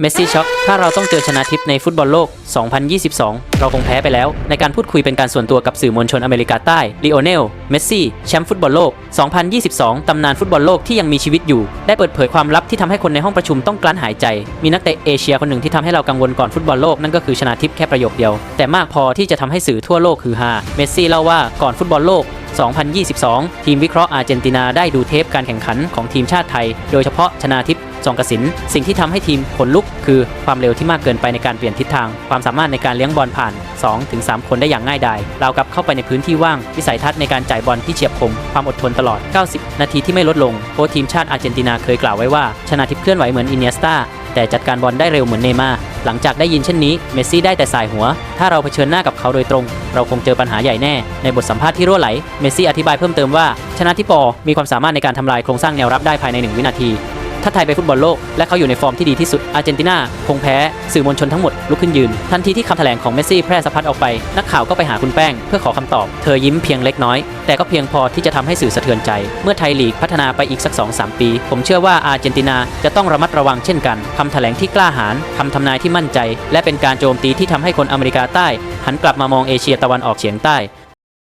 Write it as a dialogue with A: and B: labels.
A: เมสซี่ช็อกถ้าเราต้องเจอชนะทิพในฟุตบอลโลก 2022 เราคงแพ้ไปแล้ว ในการพูดคุยเป็นการส่วนตัวกับสื่อมวลชนอเมริกาใต้ลีโอเนล เมสซี่ แชมป์ฟุตบอลโลก 2022 ตำนานฟุตบอลโลกที่ยังมีชีวิตอยู่ ได้เปิดเผยความลับที่ทำให้คนในห้องประชุมต้องกลั้นหายใจ มีนักเตะเอเชียคนหนึ่งที่ทำให้เรากังวลก่อนฟุตบอลโลกนั่นก็คือชนะทิพแค่ประโยคเดียว แต่มากพอที่จะทำให้สื่อทั่วโลกคือฮา เมสซี่เล่าว่าก่อนฟุตบอลโลก 2022 ทีมวิเคราะห์อาร์เจนตินาได้ดูเทปการแข่งขันของทีมชาติไทย โดยเฉพาะชนาทิพย์สองกสิน สิ่งที่ทำให้ทีมขนลุกคือความเร็วที่มากเกินไปในการเปลี่ยนทิศทาง ความสามารถในการเลี้ยงบอลผ่าน 2-3 คนได้อย่างง่ายดายเราวกับเข้าไปในพื้นที่ว่าง วิสัยทัศน์ในการจ่ายบอลที่เฉียบคม ความอดทนตลอด 90 นาทีที่ไม่ลดลงโค้ชทีมชาติอาร์เจนตินาเคยกล่าวไว้ว่าชนาทิพย์เคลื่อนไหวเหมือนอินเนสตาแต่จัดการบอลได้เร็วเหมือนเนย์มาร์ หลังจากได้ยินเช่นนี้เมสซี่ได้แต่สายหัว ถ้าเราเผชิญหน้ากับเขาโดยตรง เราคงเจอปัญหาใหญ่แน่ ในบทสัมภาษณ์ที่รั่วไหล เมสซี่อธิบายเพิ่มเติมว่า ชนะที่ปอมีความสามารถในการทำลายโครงสร้างแนวรับได้ภายใน 1 วินาที ถ้าไทยไปฟุตบอลโลกและเขาอยู่ในฟอร์มที่ดีที่สุดอาร์เจนตินาคงแพ้สื่อมวลชนทั้งหมดลุกขึ้นยืน ทันทีที่คำแถลงของเมสซี่แพร่สะพัดออกไป นักข่าวก็ไปหาคุณแป้ง เพื่อขอคำตอบ เธอยิ้มเพียงเล็กน้อย แต่ก็เพียงพอที่จะทำให้สื่อสะเทือนใจ เมื่อไทยลีกพัฒนาไปอีกสัก 2-3 ปี ผมเชื่อว่าอาร์เจนตินาจะต้องระมัดระวังเช่นกันคำแถลงที่กล้าหาญคำทำนายที่มั่นใจ และเป็นการโจมตีที่ทำให้คนอเมริกาใต้ หันกลับมามองเอเชียตะวันออกเฉียงใต้